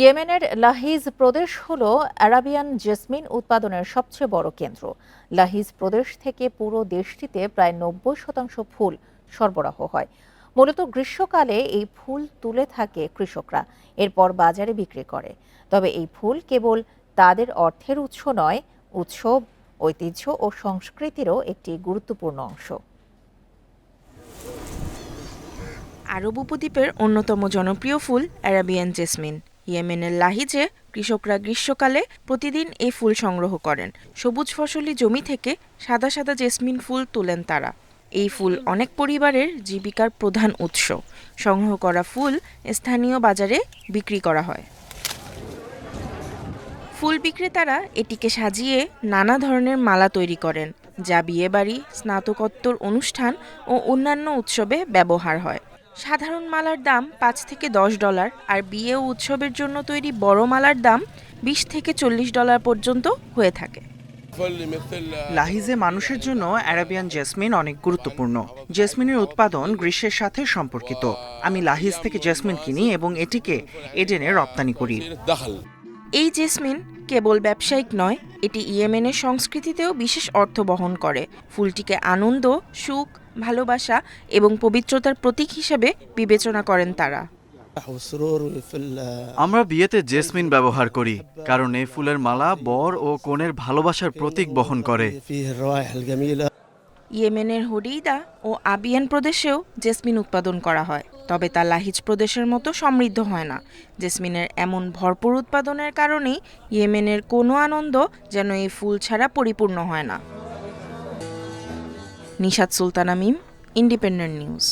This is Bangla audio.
ইয়েমেনের লাহিজ প্রদেশ হল আরাবিয়ান জেসমিন উৎপাদনের সবচেয়ে বড় কেন্দ্র। লাহিজ প্রদেশ থেকে পুরো দেশটিতে প্রায় নব্বই শতাংশ ফুল সরবরাহ হয়। মূলত গ্রীষ্মকালে এই ফুল তুলে থাকে কৃষকরা, এরপর বাজারে বিক্রি করে। তবে এই ফুল কেবল তাদের অর্থের উৎস নয় উৎসব ঐতিহ্য ও সংস্কৃতিরও একটি গুরুত্বপূর্ণ অংশ। আরব উপদ্বীপের অন্যতম জনপ্রিয় ফুল অ্যারাবিয়ান জেসমিন। ইয়েমেনের লাহিজে কৃষকরা গ্রীষ্মকালে প্রতিদিন এই ফুল সংগ্রহ করেন। সবুজ ফসলি জমি থেকে সাদা সাদা জেসমিন ফুল তোলেন তারা। এই ফুল অনেক পরিবারের জীবিকার প্রধান উৎস। সংগ্রহ করা ফুল স্থানীয় বাজারে বিক্রি করা হয়। ফুল বিক্রেতারা এটিকে সাজিয়ে নানা ধরনের মালা তৈরি করেন, যা বিয়েবাড়ি, স্নাতকোত্তর অনুষ্ঠান ও অন্যান্য উৎসবে ব্যবহার হয়। সাধারণ মালার দাম পাঁচ থেকে দশ ডলার আর বিয়ে ও উৎসবের জন্য তৈরি বড় মালার দাম বিশ থেকে চল্লিশ ডলার পর্যন্ত হয়ে থাকে। লাহিজে মানুষের জন্য অ্যারাবিয়ান জেসমিন অনেক গুরুত্বপূর্ণ। জেসমিনের উৎপাদন গ্রীষ্মের সাথে সম্পর্কিত। আমি লাহিজ থেকে জেসমিন কিনি এবং এটিকে এডেনে রপ্তানি করি। এই জেসমিন কেবল ব্যবসায়িক নয় এটি ইয়েমেনের সংস্কৃতিতেও বিশেষ অর্থ বহন করে। ফুলটিকে আনন্দ সুখ ভালোবাসা এবং পবিত্রতার প্রতীক হিসেবে বিবেচনা করেন তারা। আমরা বিয়েতে জেসমিন ব্যবহার করি কারণ এ ফুলের মালা বর ও কনের ভালোবাসার প্রতীক বহন করে। ইয়েমেনের হরিদা ও আবিয়ান প্রদেশেও জেসমিন উৎপাদন করা হয় তবে তা লাহিজ প্রদেশের মতো সমৃদ্ধ হয় না। জেসমিনের এমন ভরপুর উৎপাদনের কারণেই ইয়েমেনের কোনো আনন্দ যেন এই ফুল ছাড়া পরিপূর্ণ হয় না। Nishat Sultana Mim Independent News